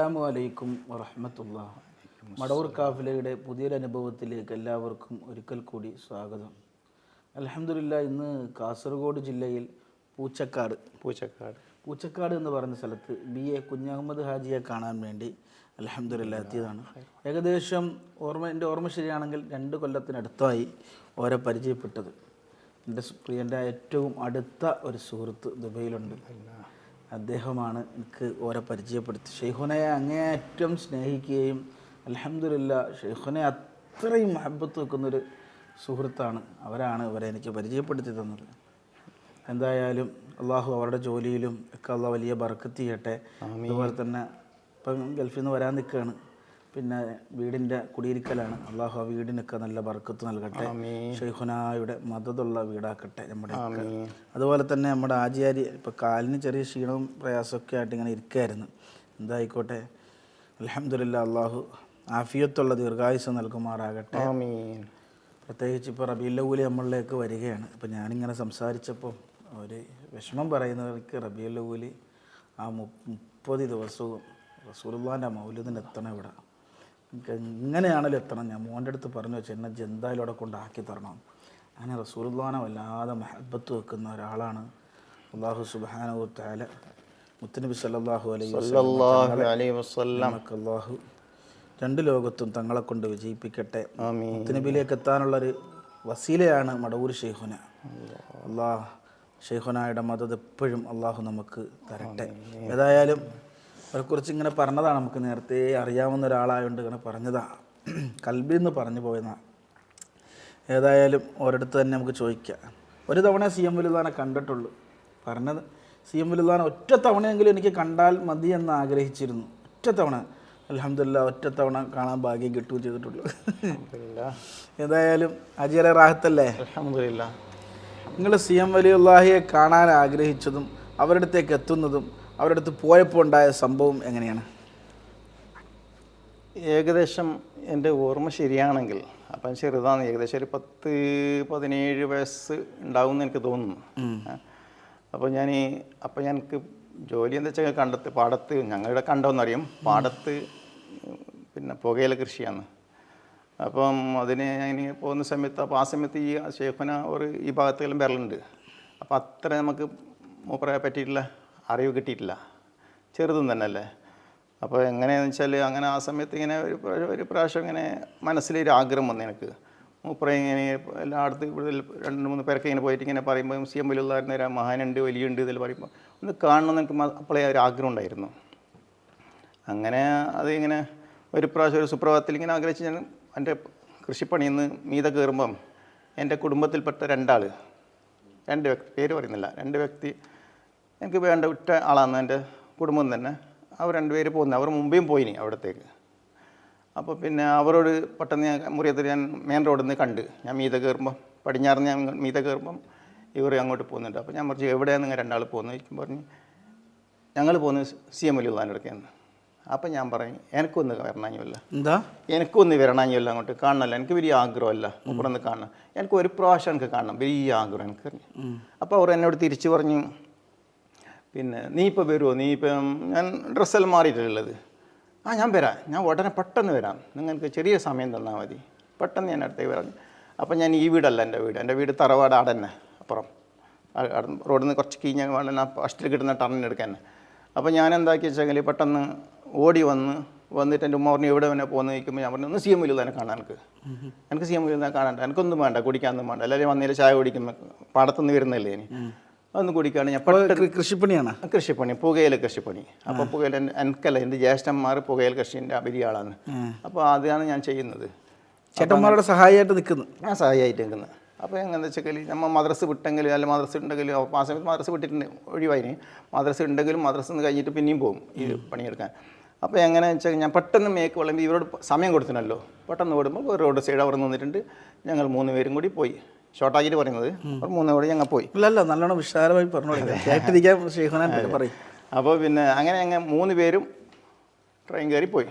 അസ്സലാമു അലൈക്കും വറഹമത്തുള്ള മടവൂർ കാഫിലയുടെ പുതിയൊരനുഭവത്തിലേക്ക് എല്ലാവർക്കും ഒരിക്കൽ കൂടി സ്വാഗതം. അലഹമില്ല ഇന്ന് കാസർഗോഡ് ജില്ലയിൽ പൂച്ചക്കാട്. പൂച്ചക്കാട്. പൂച്ചക്കാട് എന്ന് പറഞ്ഞ സ്ഥലത്ത് ബി എ കുഞ്ഞഹമ്മദ് ഹാജിയെ കാണാൻ വേണ്ടി അലഹമില്ല എത്തിയതാണ്. ഏകദേശം ഓർമ്മ എന്റെ ഓർമ്മ ശരിയാണെങ്കിൽ രണ്ട് കൊല്ലത്തിനടുത്തായി ഓരെ പരിചയപ്പെട്ടത്. എന്റെ പ്രിയന്റെ ഏറ്റവും അടുത്ത ഒരു സുഹൃത്ത് ദുബൈയിലുണ്ട്. അദ്ദേഹമാണ് എനിക്ക് ഓരെ പരിചയപ്പെടുത്തി ഷെയ്ഖുനെ അങ്ങേയറ്റം സ്നേഹിക്കുകയും അലഹമില്ല ഷെയ്ഖുനെ അത്രയും മഹബത്ത് വെക്കുന്നൊരു സുഹൃത്താണ്. അവരാണ് ഇവരെ എനിക്ക് പരിചയപ്പെടുത്തി തന്നത്. എന്തായാലും അള്ളാഹു അവരുടെ ജോലിയിലും ഒക്കെ അള്ളാഹ് വലിയ ബർക്കത്ത് ചെയ്യട്ടെ. അതുപോലെ തന്നെ ഇപ്പം ഗൾഫിൽ നിന്ന് വരാൻ നിൽക്കുകയാണ്. പിന്നെ വീടിന്റെ കുടിയിരിക്കലാണ്. അള്ളാഹു ആ വീടിനൊക്കെ നല്ല ബർക്കത്ത് നൽകട്ടെ. ഷെയ്ഖുനായുടെ മതതുള്ള വീടാക്കട്ടെ നമ്മുടെ. അതുപോലെ തന്നെ നമ്മുടെ ആചാര്യ ഇപ്പം കാലിന് ചെറിയ ക്ഷീണവും പ്രയാസമൊക്കെ ആയിട്ട് ഇങ്ങനെ ഇരിക്കുകയായിരുന്നു എന്തായിക്കോട്ടെ? അലഹമില്ല അള്ളാഹു ആഫിയത്തുള്ള ദീർഘായുസ് നൽകുമാറാകട്ടെ. പ്രത്യേകിച്ച് ഇപ്പോൾ റബീലൂലി നമ്മളിലേക്ക് വരികയാണ്. അപ്പോൾ ഞാനിങ്ങനെ സംസാരിച്ചപ്പോൾ ഒരു വിഷമം പറയുന്നവർക്ക് റബീലൂലി ആ മുപ്പത് ദിവസവും റസൂലുള്ളാന്റെ മൗല്യത്തിന് എത്തണം ഇവിടെ. എനിക്ക് എങ്ങനെയാണല്ലോ എത്തണം. ഞാൻ മോന്റെ അടുത്ത് പറഞ്ഞു വെച്ചാൽ എന്നെ ജന്തായാലും അവിടെ കൊണ്ടാക്കി തരണം. അങ്ങനെ റസൂർദ്ദാന വല്ലാതെ മഹബത്ത് വെക്കുന്ന ഒരാളാണ്. അള്ളാഹു സുബാനു താല മുത്തനബി സല്ലാഹു അലൈഹി അള്ളാഹു രണ്ട് ലോകത്തും തങ്ങളെ കൊണ്ട് വിജയിപ്പിക്കട്ടെ. മുത്തനബിയിലേക്ക് എത്താനുള്ളൊരു വസീലയാണ് മടവൂർ ഷെയ്ഖുന അള്ളാഹ് ഷെയ്ഖുനായുടെ മതത് എപ്പോഴും അള്ളാഹു നമുക്ക് തരട്ടെ. ഏതായാലും അവരെക്കുറിച്ച് ഇങ്ങനെ പറഞ്ഞതാണ് നമുക്ക് നേരത്തെ അറിയാവുന്ന ഒരാളായതുകൊണ്ട് ഇങ്ങനെ പറഞ്ഞതാണ് കൽബി എന്ന് പറഞ്ഞു പോയതാണ് ഏതായാലും ഒരിടത്ത് തന്നെ നമുക്ക് ചോദിക്കാം. ഒരു തവണ സി എം വലുതാനെ കണ്ടിട്ടുള്ളൂ. പറഞ്ഞത് സി എം വലുതാനെ ഒറ്റ തവണയെങ്കിലും എനിക്ക് കണ്ടാൽ മതി എന്ന് ആഗ്രഹിച്ചിരുന്നു. ഒറ്റ തവണ. അലഹമില്ല ഒറ്റ തവണ കാണാൻ ഭാഗ്യം കിട്ടുകയും ചെയ്തിട്ടുള്ളൂ. ഏതായാലും അജിയറെ റാഹത്തല്ലേ? അൽഹംദുലില്ലാ നിങ്ങൾ സി എം വലിയുള്ളാഹിയെ കാണാൻ ആഗ്രഹിച്ചതും അവരുടെ അടുത്തേക്ക് എത്തുന്നതും അവരുടെ അടുത്ത് പോയപ്പോൾ ഉണ്ടായ സംഭവം എങ്ങനെയാണ്? ഏകദേശം എന്റെ ഓർമ്മ ശരിയാണെങ്കിൽ അപ്പം ചെറുതാണ് ഏകദേശം ഒരു പത്ത് പതിനേഴ് വയസ്സ് ഉണ്ടാവും എന്ന് എനിക്ക് തോന്നുന്നു. അപ്പോൾ ഞാൻ ഈ അപ്പം എനിക്ക് ജോലി എന്താ വെച്ചാൽ കണ്ടത്ത് പാടത്ത് ഞങ്ങളുടെ കണ്ടോന്നറിയും. പാടത്ത് പിന്നെ പുകയില കൃഷിയാണ്. അപ്പം അതിന് ഞാൻ പോകുന്ന സമയത്ത് അപ്പോൾ ആ സമയത്ത് ഈ ഷേഖുന ഒരു ഈ ഭാഗത്തെല്ലാം വരലുണ്ട്. അപ്പോൾ അത്ര നമുക്ക് മൂപ്പറെ പറ്റിയിട്ടുള്ള അറിവ് കിട്ടിയിട്ടില്ല. ചെറുതും തന്നെ അല്ലേ അപ്പോൾ എങ്ങനെയാണെന്ന് വെച്ചാൽ അങ്ങനെ ആ സമയത്ത് ഇങ്ങനെ ഒരു ഒരു പ്രാവശ്യം ഇങ്ങനെ മനസ്സിലൊരു ആഗ്രഹം വന്നു എനിക്ക്. മൂപ്പറ ഇങ്ങനെ എല്ലായിടത്തും ഇവിടെ രണ്ട് മൂന്ന് പേരൊക്കെ ഇങ്ങനെ പോയിട്ട് ഇങ്ങനെ പറയുമ്പോൾ സി എം വലിയുള്ള ഒരു മഹാനുണ്ട് വലിയുണ്ട് ഇതിൽ പറയുമ്പോൾ ഒന്ന് കാണണമെന്ന് എനിക്ക് അപ്പോളേ ഒരു ആഗ്രഹം ഉണ്ടായിരുന്നു. അങ്ങനെ അതിങ്ങനെ ഒരു പ്രാവശ്യം ഒരു സുപ്രഭാതത്തിൽ ഇങ്ങനെ ആഗ്രഹിച്ച് ഞാൻ എന്റെ കൃഷിപ്പണിയിൽ നിന്ന് മീത കയറുമ്പം എന്റെ കുടുംബത്തിൽപ്പെട്ട രണ്ടാൾ രണ്ട് വ്യക്തി പേര് പറയുന്നില്ല രണ്ട് വ്യക്തി എനിക്ക് വേണ്ട ഉറ്റ ആളാണ് എന്റെ കുടുംബം തന്നെ. അവർ രണ്ടുപേര് പോകുന്നത് അവർ മുമ്പേയും പോയിനി അവിടത്തേക്ക്. അപ്പോൾ പിന്നെ അവരോട് പെട്ടെന്ന് ഞാൻ മുറിയത്തിൽ ഞാൻ മെയിൻ റോഡിൽ നിന്ന് കണ്ട്. ഞാൻ മീത കയറുമ്പം പടിഞ്ഞാറ് ഞാൻ മീത കയറുമ്പം ഇവർ അങ്ങോട്ട് പോകുന്നുണ്ട് അപ്പോൾ ഞാൻ പറഞ്ഞു എവിടെയാണ് നിങ്ങൾ രണ്ടാൾ പോകുന്നത് ചോദിക്കും. പറഞ്ഞു ഞങ്ങൾ പോകുന്നത് സി എം വലിയ ഉള്ളാന്റെ അപ്പം ഞാൻ പറയും എനിക്കൊന്ന് വരണാഞ്ഞല്ല എന്താ? എനിക്കൊന്ന് വരണാഞ്ഞല്ല അങ്ങോട്ട്. കാണണമല്ല. എനിക്ക് വലിയ ആഗ്രഹമല്ല. മുപ്പറന്ന് കാണണം. എനിക്ക് ഒരു പ്രാവശ്യം എനിക്ക് കാണണം. വലിയ ആഗ്രഹം എനിക്ക്. അപ്പോൾ അവർ എന്നോട് തിരിച്ചു പറഞ്ഞു പിന്നെ നീ ഇപ്പോൾ വരുമോ നീ ഇപ്പം ഞാൻ ഡ്രസ്സെല്ലാം മാറിയിട്ടുള്ളത് ആ ഞാൻ വരാം. ഞാൻ ഉടനെ പെട്ടെന്ന് വരാം. നിങ്ങൾക്ക് ചെറിയ സമയം തന്നാൽ മതി. പെട്ടെന്ന് ഞാൻ അടുത്തേക്ക് വരാം അപ്പം ഞാൻ ഈ വീടല്ല എന്റെ വീട്. എന്റെ വീട് തറവാട് ആടെ തന്നെ അപ്പുറം. ആ- റോഡിൽ നിന്ന് കുറച്ച് കീഞ്ഞ വേണ്ട ഫസ്റ്റിൽ കിട്ടുന്ന ടർണിന് എടുക്കാൻ അപ്പോൾ ഞാൻ എന്താക്കി വെച്ചെങ്കിൽ പെട്ടെന്ന് ഓടി വന്ന് വന്നിട്ട് എന്റെ ഉമ്മ പറഞ്ഞു എവിടെ വന്നെ പോകുന്ന ചോദിക്കുമ്പോൾ ഞാൻ പറഞ്ഞു ഒന്ന് സി എം വില്ലു തന്നെ കാണാൻ എനിക്ക്. എനിക്ക് സി എം വില്ലു തന്നെ കാണാൻ എനിക്കൊന്നും വേണ്ട കുടിക്കാനൊന്നും വേണ്ട. എല്ലാവരും വന്നതിൽ ചായ കുടിക്കുമ്പോൾ പാടത്തുനിന്ന് വരുന്നല്ലേ ഇനി? അതൊന്ന് കുടിക്കുകയാണ് ഞാൻ കൃഷിപ്പണിയാണ്? കൃഷിപ്പണി പുകയില കൃഷിപ്പണി. അപ്പോൾ പുകയില എനിക്കല്ല എന്റെ ജ്യേഷ്ഠന്മാർ പുകയില കൃഷിന്റെ അപരിയാളാണ്. അപ്പോൾ അതാണ് ഞാൻ ചെയ്യുന്നത്. ചേട്ടന്മാരുടെ സഹായമായിട്ട് നിൽക്കുന്നു? ഞാൻ സഹായമായിട്ട് നിൽക്കുന്നത് അപ്പോൾ എങ്ങനെ വെച്ചാൽ നമ്മൾ മദ്രസ് വിട്ടെങ്കിൽ അല്ല മദ്രസ് ഉണ്ടെങ്കിലും അപ്പോൾ ആ സമയത്ത് മദ്രസ് വിട്ടിട്ടുണ്ട് ഒഴിവായി മദ്രസ് ഉണ്ടെങ്കിലും മദ്രസ് നിന്ന് കഴിഞ്ഞിട്ട് പിന്നെയും പോകും ഈ പണിയെടുക്കാൻ. അപ്പോൾ എങ്ങനെ വെച്ചാൽ ഞാൻ പെട്ടെന്ന് മേക്ക് വിളമ്പി ഇവരോട് സമയം കൊടുത്തിനല്ലോ പെട്ടെന്ന് ഓടുമ്പോൾ റോഡ് സൈഡ് അവർ നിന്നിട്ടുണ്ട്. ഞങ്ങൾ മൂന്ന് പേരും കൂടി പോയി. ഷോർട്ടാക്കിയിട്ട് പറയുന്നത്. അവർ മൂന്ന് കൂടി ഞങ്ങൾ പോയി. ഇല്ലല്ല നല്ലോണം വിശാലമായി പറഞ്ഞു കേട്ടിരിക്കാൻ ഷെയ്ഖുനാൻ പറയും. അപ്പോൾ പിന്നെ അങ്ങനെ ഞങ്ങൾ മൂന്ന് പേരും ട്രെയിൻ കയറി പോയി.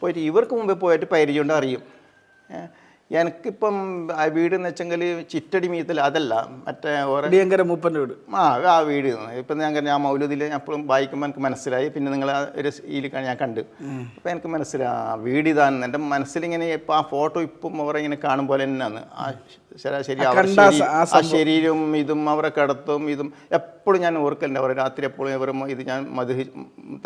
പോയിട്ട് ഇവർക്ക് മുമ്പേ പോയിട്ട് പരിചയമുണ്ട് അറിയും. എനിക്കിപ്പം ആ വീട് എന്ന് വെച്ചെങ്കിൽ ചിറ്റടി മീത്തൽ അതല്ല മറ്റേ ഓരോ മൂപ്പന്റെ വീട്. ആ ആ വീട് ഇപ്പം ഞാൻ ഞാൻ മൗലൂദിൽ ഞാൻ എപ്പോഴും വായിക്കുമ്പോൾ എനിക്ക് മനസ്സിലായി. പിന്നെ നിങ്ങൾ ആ ഒരു ഇതിൽ ഞാൻ കണ്ട്. അപ്പം എനിക്ക് മനസ്സിലായി. ആ വീട് ഇതാണ്. എന്റെ മനസ്സിലിങ്ങനെ ഇപ്പം ആ ഫോട്ടോ ഇപ്പം അവരെ ഇങ്ങനെ കാണും പോലെ തന്നെയാണ്. ആ ശരാശരി ആ ശരീരവും ഇതും അവരെ കടത്തും ഇതും എപ്പോഴും ഞാൻ ഓർക്കലുണ്ട്. അവർ രാത്രി എപ്പോഴും ഇവർ ഇത് ഞാൻ മധു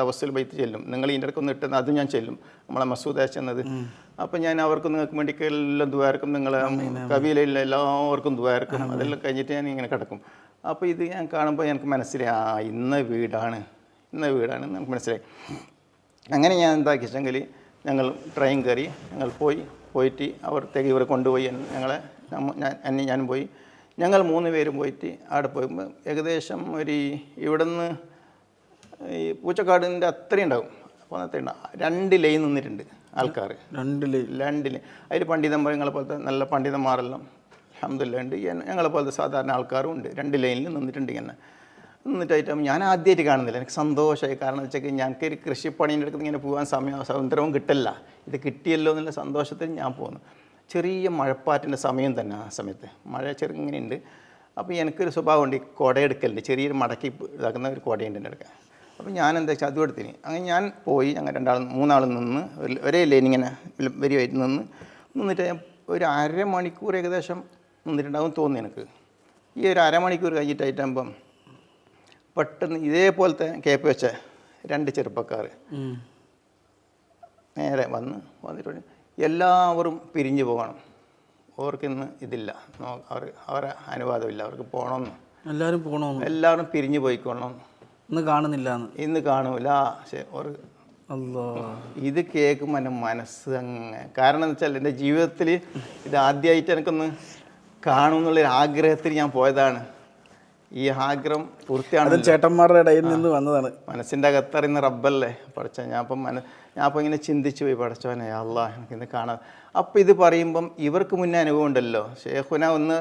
തവസ്സിൽ ബൈത്ത് ചെല്ലും. നിങ്ങൾ ഇതിന്റെ ഇടയ്ക്ക് ഒന്ന് ഇട്ടുന്ന അതും ഞാൻ ചെല്ലും. നമ്മളെ മസൂദ് ചെന്നത് അപ്പം ഞാൻ അവർക്ക് നിങ്ങൾക്ക് വേണ്ടി എല്ലാം ദ്വാരക്കും നിങ്ങളെ കവിയിലുള്ള എല്ലാവർക്കും ദ്വാരക്കും അതെല്ലാം കഴിഞ്ഞിട്ട് ഞാൻ ഇങ്ങനെ കിടക്കും. അപ്പോൾ ഇത് ഞാൻ കാണുമ്പോൾ എനിക്ക് മനസ്സിലായി ആ ഇന്ന വീടാണ്. ഇന്ന വീടാണ് നമുക്ക് മനസ്സിലായി. അങ്ങനെ ഞാൻ എന്താക്കി വെച്ചെങ്കിൽ ഞങ്ങൾ ട്രെയിൻ കയറി ഞങ്ങൾ പോയി. പോയിട്ട് അവിടത്തേക്ക് ഇവരെ കൊണ്ടുപോയി ഞങ്ങളെ ഞാൻ എന്നെ ഞാനും പോയി. ഞങ്ങൾ മൂന്ന് പേരും പോയിട്ട് അവിടെ പോയപ്പോൾ ഏകദേശം ഒരു ഇവിടുന്ന് ഈ പൂച്ചക്കാടിന്റെ അത്രയും ഉണ്ടാവും. അപ്പോൾ അത്രയും ഉണ്ടാവും രണ്ട് ലൈൻ നിന്നിട്ടുണ്ട് ആൾക്കാർ രണ്ട് ലൈൻ. രണ്ട് ലൈൻ അതിൽ പണ്ഡിതന്മാർ ഞങ്ങളെ പോലത്തെ നല്ല പണ്ഡിതന്മാരെല്ലാം അഹമ്മദില്ല ഉണ്ട്. ഞങ്ങളെ പോലത്തെ സാധാരണ ആൾക്കാരും ഉണ്ട്. രണ്ട് ലൈനിൽ നിന്നിട്ടുണ്ട് ഇങ്ങനെ. നിന്നിട്ടായിട്ടും ഞാൻ ആദ്യമായിട്ട് കാണുന്നില്ല. എനിക്ക് സന്തോഷമായി. കാരണം വെച്ചാൽ ഞങ്ങൾക്ക് ഒരു കൃഷിപ്പണീന്റെ അടുത്ത് ഇങ്ങനെ പോകാൻ സമയം സ്വതന്ത്രവും കിട്ടില്ല. ഇത് കിട്ടിയല്ലോ എന്നുള്ള സന്തോഷത്തിൽ ഞാൻ പോകുന്നു ചെറിയ മഴപ്പാറ്റിന്റെ സമയം തന്നെ ആ സമയത്ത്. മഴ ചെറുങ്ങനെയുണ്ട്. അപ്പോൾ എനിക്കൊരു സ്വഭാവമുണ്ട് ഈ കുടയെടുക്കലുണ്ട് ചെറിയൊരു മടക്കി ഇതാക്കുന്ന ഒരു കുടയുണ്ട് എന്റെ എടുക്കാൻ അപ്പോൾ ഞാൻ എന്താ വെച്ചാൽ അതും എടുത്തിന്. അങ്ങനെ ഞാൻ പോയി ഞങ്ങൾ രണ്ടാളും മൂന്നാളും നിന്ന് ഒരേ ലൈനിങ്ങനെ വരിയായിട്ട് നിന്ന് നിന്നിട്ട് ഒരു ഒരു അരമണിക്കൂർ ഏകദേശം നിന്നിട്ടുണ്ടാവും തോന്നി എനിക്ക്. ഈ ഒരു അരമണിക്കൂർ കഴിഞ്ഞിട്ടായിട്ടാകുമ്പം പെട്ടെന്ന് ഇതേപോലത്തെ കേപ്പ് വെച്ച രണ്ട് ചെറുപ്പക്കാർ നേരെ വന്ന് വന്നിട്ട് എല്ലാവരും പിരിഞ്ഞു പോകണം. അവർക്കിന്ന് ഇതില്ല. അവർ അവരെ അനുവാദമില്ല. അവർക്ക് പോകണമെന്ന് എല്ലാവരും പോകണമെന്ന് എല്ലാവരും പിരിഞ്ഞു പോയിക്കൊള്ളണം. ഇന്ന് കാണുന്നില്ല ഇന്ന് കാണൂല. ശരി, അവർ അല്ലോ ഇത് കേൾക്കുമ്പോൾ എന്റെ മനസ്സ് അങ്ങനെ കാരണം എന്ന് വെച്ചാൽ എന്റെ ജീവിതത്തിൽ ഇത് ആദ്യമായിട്ട് എനിക്കൊന്ന് കാണുമെന്നുള്ളൊരു ആഗ്രഹത്തിൽ ഞാൻ പോയതാണ്. ഈ ആഗ്രഹം പൂർത്തിയാണ് ചേട്ടന്മാരുടെ ഇടയിൽ നിന്ന് വന്നതാണ്. മനസ്സിന്റെ അകത്തറിയുന്ന റബ്ബല്ലേ പഠിച്ച ഞാൻ അപ്പം മന ഞാൻ അപ്പോൾ ഇങ്ങനെ ചിന്തിച്ചു പോയി പഠിച്ചവനെ അല്ലാ എനിക്കിന്ന് കാണാം അപ്പോൾ ഇത് പറയുമ്പം ഇവർക്ക് മുന്നേ അനുഭവം ഉണ്ടല്ലോ. ഷേഖുന ഒന്ന്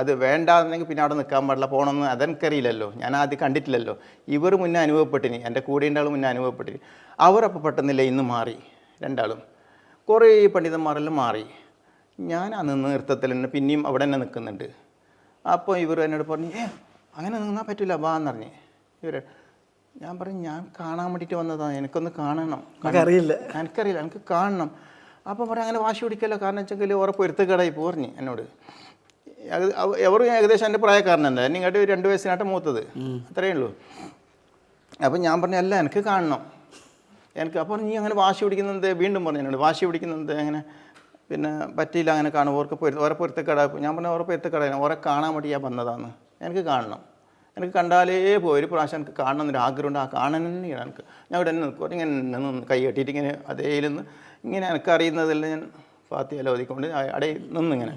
അത് വേണ്ടാന്നെങ്കിൽ പിന്നെ അവിടെ നിൽക്കാൻ പാടില്ല പോകണമെന്ന് അതെനിക്കറിയില്ലല്ലോ. ഞാൻ ആദ്യം കണ്ടിട്ടില്ലല്ലോ. ഇവർ മുന്നേ അനുഭവപ്പെട്ടിനി എന്റെ കൂടെ ആൾ മുന്നേ അനുഭവപ്പെട്ടിനി. അവരപ്പോൾ പെട്ടെന്നില്ല ഇന്ന് മാറി രണ്ടാളും. കുറേ പണ്ഡിതന്മാരെല്ലാം മാറി. ഞാൻ അന്ന് നൃത്തത്തിൽ തന്നെ പിന്നെയും അവിടെ തന്നെ നിൽക്കുന്നുണ്ട്. അപ്പോൾ ഇവർ എന്നോട് പറഞ്ഞു ഏ അങ്ങനെ നിന്നാൽ പറ്റില്ല വാ എന്ന് പറഞ്ഞ്. ഇവർ ഞാൻ പറഞ്ഞു ഞാൻ കാണാൻ വേണ്ടിയിട്ട് വന്നതാണ് എനിക്കൊന്ന് കാണണം. അറിയില്ല. എനിക്കറിയില്ല എനിക്ക് കാണണം. അപ്പോൾ പറഞ്ഞു അങ്ങനെ വാശി പിടിക്കല്ലോ കാരണം വെച്ചെങ്കിൽ ഉറപ്പ് എടുത്തുകടായി പോർഞ്ഞ് എന്നോട്. എവരും ഏകദേശം എന്റെ പ്രായക്കാരനല്ല എന്നെ ഇങ്ങോട്ട് രണ്ട് വയസ്സിനായിട്ട് മൂത്തത് അത്രയേ ഉള്ളൂ. അപ്പം ഞാൻ പറഞ്ഞു അല്ല എനിക്ക് കാണണം. എനിക്ക് അപ്പോൾ നീ അങ്ങനെ വാശി പിടിക്കുന്നത് വീണ്ടും പറഞ്ഞു എന്നോട് വാശി പിടിക്കുന്നത് അങ്ങനെ പിന്നെ പറ്റിയില്ല അങ്ങനെ കാണും ഓർക്ക് പൊരുത്ത ഓരോ പൊരുത്തക്കട ഞാൻ പറഞ്ഞു ഓരോ പൊരുത്തക്കട ഓരെ കാണാൻ വേണ്ടി ഞാൻ വന്നതാണ് എനിക്ക് കാണണം. എനിക്ക് കണ്ടാലേ പോയി. ഒരു പ്രാവശ്യം എനിക്ക് കാണണം എന്നൊരു ആഗ്രഹമുണ്ട്. ആ കാണാൻ തന്നെയാണ് എനിക്ക് ഞാൻ ഇവിടെ നിൽക്കും. ഇങ്ങനെ നിന്ന് കൈ കെട്ടിയിട്ട് ഇങ്ങനെ അതേ നിന്ന് ഇങ്ങനെ എനിക്ക് അറിയുന്നതെല്ലാം ഞാൻ ഫാത്തിയല്ല ഓതിക്കൊണ്ട് അടയിൽ നിന്നിങ്ങനെ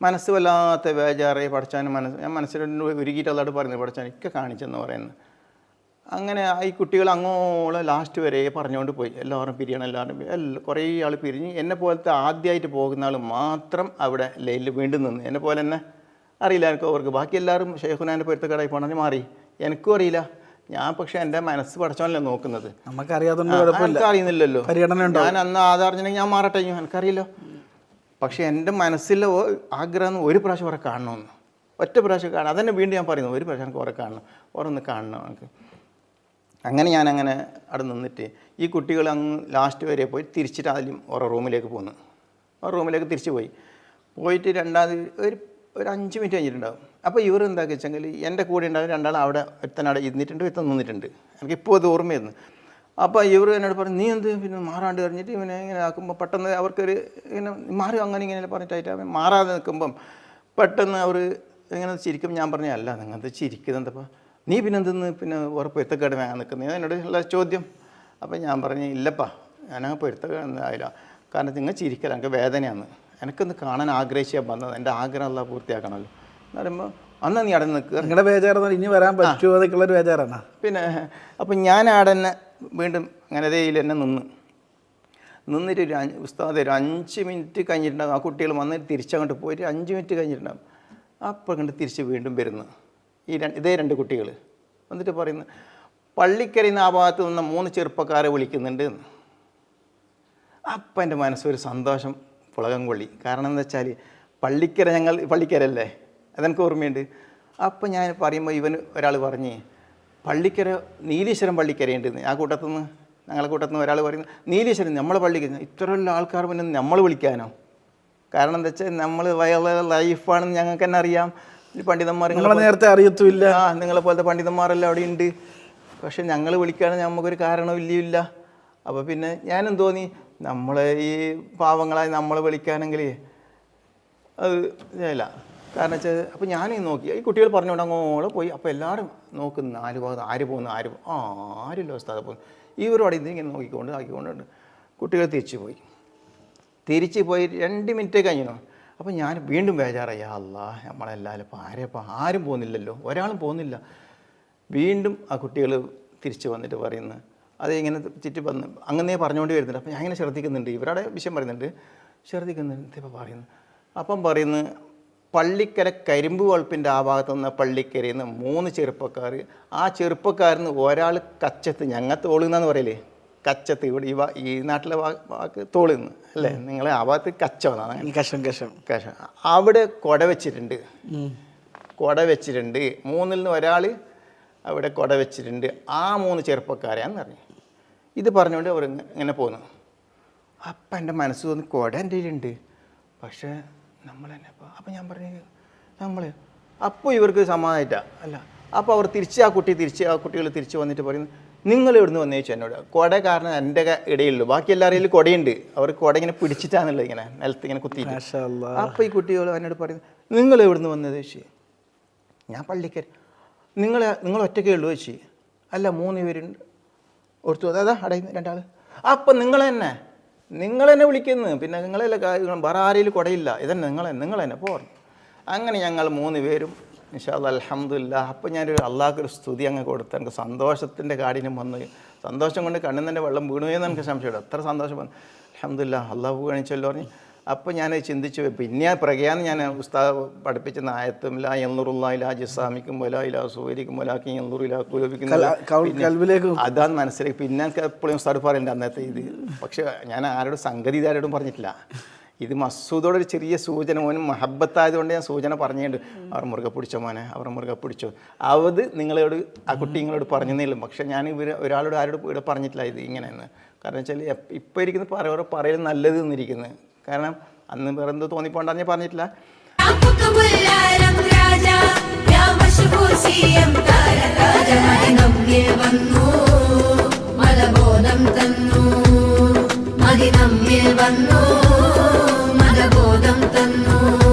മനസ്സ് വല്ലാത്ത ബേജാറെ പഠിച്ചാൻ മനസ്സ് ഞാൻ ഒരുക്കിയിട്ട് അല്ലാണ്ട് പറയുന്നത് പഠിച്ചാൻ ഒക്കെ കാണിച്ചെന്ന് പറയുന്നത്. അങ്ങനെ ഈ കുട്ടികൾ അങ്ങോളം ലാസ്റ്റ് വരെ പറഞ്ഞുകൊണ്ട് പോയി. എല്ലാവരും പിരിയണം എല്ലാവരും എല്ലാ കുറേ ആൾ പിരിഞ്ഞ് എന്നെ പോലത്തെ ആദ്യമായിട്ട് പോകുന്ന ആൾ മാത്രം അവിടെ ലൈനിൽ വീണ്ടും നിന്ന്. എന്നെ പോലെ തന്നെ അറിയില്ല എനിക്ക് അവർക്ക്. ബാക്കി എല്ലാവരും ഷെയ്ഖുനാന്റെ പൊരുത്തക്കടയിൽ പോകണമെന്ന് മാറി. എനിക്കും അറിയില്ല. ഞാൻ പക്ഷെ എന്റെ മനസ്സ് പഠിച്ചോനല്ലേ നോക്കുന്നത്. നമുക്കറിയാതെ അറിയുന്നില്ലല്ലോ ഞാൻ അന്ന് ആധാറിഞ്ഞെങ്കിൽ ഞാൻ മാറട്ടെ. എനിക്കറിയില്ലോ. പക്ഷേ എന്റെ മനസ്സിലെ ആഗ്രഹം ഒരു പ്രാവശ്യം അവരെ കാണണമെന്ന് ഒറ്റ പ്രാവശ്യം കാണണം. അതന്നെ വീണ്ടും ഞാൻ പറയുന്നു ഒരു പ്രാവശ്യം എനിക്ക് അവരെ കാണണം. ഓരോന്ന് കാണണം എനിക്ക്. അങ്ങനെ ഞാൻ അങ്ങനെ അവിടെ നിന്നിട്ട് ഈ കുട്ടികൾ അങ്ങ് ലാസ്റ്റ് വരെ പോയി തിരിച്ചിട്ട് ആദ്യം ഓരോ റൂമിലേക്ക് പോന്നു. ആ റൂമിലേക്ക് തിരിച്ചു പോയി. പോയിട്ട് രണ്ടാമത് ഒരു ഒരു അഞ്ച് മിനിറ്റ് കഴിഞ്ഞിട്ടുണ്ടാവും. അപ്പോൾ ഇവർ എന്താ വെച്ചെങ്കിൽ എന്റെ കൂടെ ഉണ്ടാവും രണ്ടാളും അവിടെ ഒരുത്തൻ അവിടെ ഇരുന്നിട്ടുണ്ട് ഒരുത്തൻ നിന്നിട്ടുണ്ട്. എനിക്ക് ഇപ്പോൾ അത് ഓർമ്മയായിരുന്നു. അപ്പോൾ ഇവർ എന്നോട് പറഞ്ഞു നീ എന്ത് പിന്നെ മാറാണ്ട് പറഞ്ഞിട്ട് ഇവനെ ഇങ്ങനെ ആക്കുമ്പോൾ പെട്ടെന്ന് അവർക്കൊരു ഇങ്ങനെ മാറി അങ്ങനെ ഇങ്ങനെ പറഞ്ഞിട്ടായിട്ട് അവൻ മാറാതെ നിൽക്കുമ്പം പെട്ടെന്ന് അവർ ഇങ്ങനെ ചിരിക്കും. ഞാൻ പറഞ്ഞു അല്ല നിങ്ങനത്തെ ചിരിക്കുന്നത് എന്തപ്പോൾ നീ പിന്നെ എന്തെന്ന് പിന്നെ ഉറപ്പ് എത്തക്കേട് വാങ്ങാൻ നിൽക്കുന്നത് എന്നോട് ഉള്ള ചോദ്യം. അപ്പോൾ ഞാൻ പറഞ്ഞു ഇല്ലപ്പാ ഞാനങ്ങ് പൊരുത്തക്കേടായില്ല കാരണം നിങ്ങൾ ചിരിക്കല എനിക്ക് വേദനയാണ്. എനിക്കൊന്ന് കാണാൻ ആഗ്രഹിച്ചാൽ വന്നത്. എന്റെ ആഗ്രഹം എല്ലാം പൂർത്തിയാക്കണമല്ലോ. എന്ന് പറയുമ്പോൾ അന്ന് നീ അവിടെ നിൽക്കുക നിങ്ങളുടെ ബേജാറെന്ന് ഇനി വരാൻ പറ്റുമോ എന്നൊക്കെയുള്ള ഒരു ബേജാറാണ്. പിന്നെ അപ്പം ഞാൻ അവിടെ തന്നെ വീണ്ടും അങ്ങനെ അതേയിൽ തന്നെ നിന്ന്. നിന്നിട്ട് ഒരു ഉസ്താദ് ഒരു അഞ്ച് മിനിറ്റ് കഴിഞ്ഞിട്ടുണ്ടാകും ആ കുട്ടികൾ വന്നിട്ട് തിരിച്ചങ്ങോട്ട് പോയിട്ട് അഞ്ച് മിനിറ്റ് കഴിഞ്ഞിട്ടുണ്ടാകും അപ്പോൾ കണ്ട് തിരിച്ച് വീണ്ടും വരുന്നു. ഈ രണ്ട് ഇതേ രണ്ട് കുട്ടികൾ. എന്നിട്ട് പറയുന്നു പള്ളിക്കരയിൽ ആ ഭാഗത്ത് നിന്ന് മൂന്ന് ചെറുപ്പക്കാരെ വിളിക്കുന്നുണ്ട്. അപ്പം എന്റെ മനസ്സൊരു സന്തോഷം പുളകംകൊള്ളി. കാരണം എന്താ വെച്ചാൽ പള്ളിക്കര ഞങ്ങൾ പള്ളിക്കരല്ലേ അതെനിക്ക് ഓർമ്മയുണ്ട്. അപ്പം ഞാൻ പറയുമ്പോൾ ഇവൻ ഒരാൾ പറഞ്ഞ് പള്ളിക്കര നീലീശ്വരം പള്ളിക്കരയുണ്ട് ആ കൂട്ടത്തു നിന്ന് ഞങ്ങളെ കൂട്ടത്തു നിന്ന് ഒരാൾ പറയുന്നു നീലീശ്വരം നമ്മളെ പള്ളിക്കര ഇത്രയുള്ള ആൾക്കാർ പിന്നെ നമ്മൾ വിളിക്കാനോ? കാരണം എന്താ വെച്ചാൽ നമ്മൾ വയല ലൈഫാണെന്ന് ഞങ്ങൾക്ക് തന്നെ അറിയാം. പണ്ഡിതന്മാർ നമ്മളെ നേരത്തെ അറിയത്തുമില്ല. ആ നിങ്ങളെ പോലത്തെ പണ്ഡിതന്മാരെല്ലാം അവിടെ ഉണ്ട്. പക്ഷെ ഞങ്ങൾ വിളിക്കാൻ നമുക്കൊരു കാരണവും ഇല്ല അപ്പോൾ പിന്നെ ഞാനും തോന്നി നമ്മളെ ഈ പാവങ്ങളായി നമ്മൾ വിളിക്കാനെങ്കിൽ അത് ഇല്ല. കാരണം വെച്ചാൽ അപ്പോൾ ഞാനീ നോക്കി. ഈ കുട്ടികൾ പറഞ്ഞുകൊണ്ട് അങ്ങോട്ട് പോയി. അപ്പോൾ എല്ലാവരും നോക്കുന്നു ആര് ഭാഗത്ത് ആര് പോകുന്നു ആര് ആ ആരില്ല ഉസ്താദ് പോകുന്നു ഇവരോട് ഇതിങ്ങനെ നോക്കിക്കൊണ്ട് ആക്കിക്കൊണ്ട് കുട്ടികൾ തിരിച്ചു പോയി. തിരിച്ചു പോയി രണ്ട് മിനിറ്റ് കഴിഞ്ഞു. അപ്പോൾ ഞാൻ വീണ്ടും ബേജാറായി. അല്ല നമ്മളെല്ലാവരും ഇപ്പോൾ ആരെയപ്പോൾ ആരും പോകുന്നില്ലല്ലോ. ഒരാളും പോകുന്നില്ല. വീണ്ടും ആ കുട്ടികൾ തിരിച്ചു വന്നിട്ട് പറയുന്നു അത് ഇങ്ങനെ ചുറ്റി വന്ന് അങ്ങനെ പറഞ്ഞുകൊണ്ട് വരുന്നുണ്ട് അപ്പോൾ ഞാൻ ഇങ്ങനെ ശ്രദ്ധിക്കുന്നുണ്ട് ഇവരുടെ വിഷയം പറയുന്നുണ്ട്. ശ്രദ്ധിക്കുന്നുണ്ട് ഇപ്പോൾ പറയുന്നു. അപ്പം പറയുന്നു പള്ളിക്കര കരിമ്പ് വളപ്പിന്റെ ആ ഭാഗത്ത് നിന്ന് പള്ളിക്കരയിൽ നിന്ന് മൂന്ന് ചെറുപ്പക്കാർ ആ ചെറുപ്പക്കാരിൽ നിന്ന് ഒരാൾ കച്ചത്ത് ഞങ്ങൾ തോളുന്നാന്ന് പറയലേ കച്ചത്ത്. ഇവിടെ ഈ വാ- ഈ നാട്ടിലെ വാക്ക് തോളിന്ന് അല്ലേ? നിങ്ങൾ ആ ഭാഗത്ത് കച്ചവെന്നാണ് കഷം കഷം കഷം കശ. അവിടെ കൊട വെച്ചിട്ടുണ്ട്. കൊട വെച്ചിട്ടുണ്ട്. മൂന്നിൽ നിന്ന് ഒരാൾ അവിടെ കൊട വെച്ചിട്ടുണ്ട്. ആ മൂന്ന് ചെറുപ്പക്കാരെയാന്ന് പറഞ്ഞു ഇത് പറഞ്ഞുകൊണ്ട് അവർ ഇങ്ങ- ഇങ്ങനെ പോന്നു. അപ്പം എന്റെ മനസ്സ് തോന്നി കൊട എന്റെ കയ്യിലുണ്ട്. പക്ഷേ നമ്മൾ തന്നെ അപ്പോൾ അപ്പം ഞാൻ പറഞ്ഞു നമ്മൾ അപ്പോൾ ഇവർക്ക് സമാധാനമായിട്ടാണ് അല്ല അപ്പോൾ അവർ തിരിച്ച് ആ കുട്ടി തിരിച്ച് ആ കുട്ടികൾ തിരിച്ച് വന്നിട്ട് പറയുന്നു നിങ്ങൾ ഇവിടുന്ന് വന്നു ചോദിച്ചു എന്നോട്. കൊട കാരണം എന്റെ ഇടയിലുള്ളൂ. ബാക്കി എല്ലാവരെയും കൊടയുണ്ട്. അവർ കൊട ഇങ്ങനെ പിടിച്ചിട്ടാന്നുള്ളത് ഇങ്ങനെ നിലത്ത് ഇങ്ങനെ കുത്തി. അപ്പോൾ ഈ കുട്ടികൾ എന്നോട് പറയുന്നു നിങ്ങൾ ഇവിടുന്ന് വന്നത് ചോദിച്ചു. ഞാൻ പള്ളിക്കര നിങ്ങൾ നിങ്ങൾ ഒറ്റയ്ക്കേ ഉള്ളൂ വെച്ച് അല്ല മൂന്ന് പേരുണ്ട്. ഓർത്തു അതാ അടയുന്നു രണ്ടാൾ അപ്പം നിങ്ങൾ തന്നെ നിങ്ങൾ തന്നെ വിളിക്കുന്നു. പിന്നെ നിങ്ങളല്ല വേറെ ആരെയും കുടയില്ല. ഇതന്നെ നിങ്ങൾ നിങ്ങൾ തന്നെ പോകണം അങ്ങനെ ഞങ്ങൾ മൂന്ന് പേരും നിഷാദ് അലഹമില്ല അപ്പം ഞാനൊരു അള്ളാഹ്ക്കൊരു സ്തുതി അങ്ങ് കൊടുത്ത് എനിക്ക് സന്തോഷത്തിന്റെ കാഠിന്യം വന്ന് സന്തോഷം കൊണ്ട് കണ്ണിൽ തന്നെ വെള്ളം വീണു എന്ന് എനിക്ക് സംശയമുണ്ട് അത്ര സന്തോഷം വന്നു. അലഹമില്ല അള്ളാഹു കാണിച്ചല്ലോ പറഞ്ഞ് അപ്പോൾ ഞാൻ ചിന്തിച്ചു. പിന്നെ പ്രകയാന്ന് ഞാൻ ഉസ്താദ് പഠിപ്പിച്ച ആയത്തും ലാ എന്നുറുള്ള ലാ ജിസാമിക്കും വലാ ഇലാ സൂര്യക്കും വലാക്കി എന്നുറിലാ കല- കൗ- അതാണ് മനസ്സിലായി. പിന്നെ എനിക്ക് എപ്പോഴും ഉസ്താദ് പറയണ്ട അന്നത്തെ ഇത്. പക്ഷേ ഞാൻ ആരോടും സംഗതി ഇത് ആരോടും പറഞ്ഞിട്ടില്ല. ഇത് മസൂദോടെ ഒരു ചെറിയ സൂചന മോനും മഹബത്തായതുകൊണ്ട് ഞാൻ സൂചന പറഞ്ഞിട്ടുണ്ട്. അവർ മുറുകെ പിടിച്ചോ മോനെ അവർ മുറുകെ പിടിച്ചോ. അവത് നിങ്ങളോട് ആ കുട്ടി നിങ്ങളോട് പറഞ്ഞതേയുള്ളൂ പക്ഷേ ഞാൻ ഇവർ ഒരാളോട് ആരോട് ഇവിടെ പറഞ്ഞിട്ടില്ല ഇത് ഇങ്ങനെയെന്ന്. കാരണം വെച്ചാൽ ഇപ്പോൾ ഇരിക്കുന്ന പറയ പറയൽ നല്ലത് എന്നിരിക്കുന്നത് കാരണം അന്ന് വേറെ എന്ത് തോന്നിപ്പോണ്ടെന്ന് ഞാൻ പറഞ്ഞിട്ടില്ല. മതിനമ്മിൽ മതബോധം തന്നു.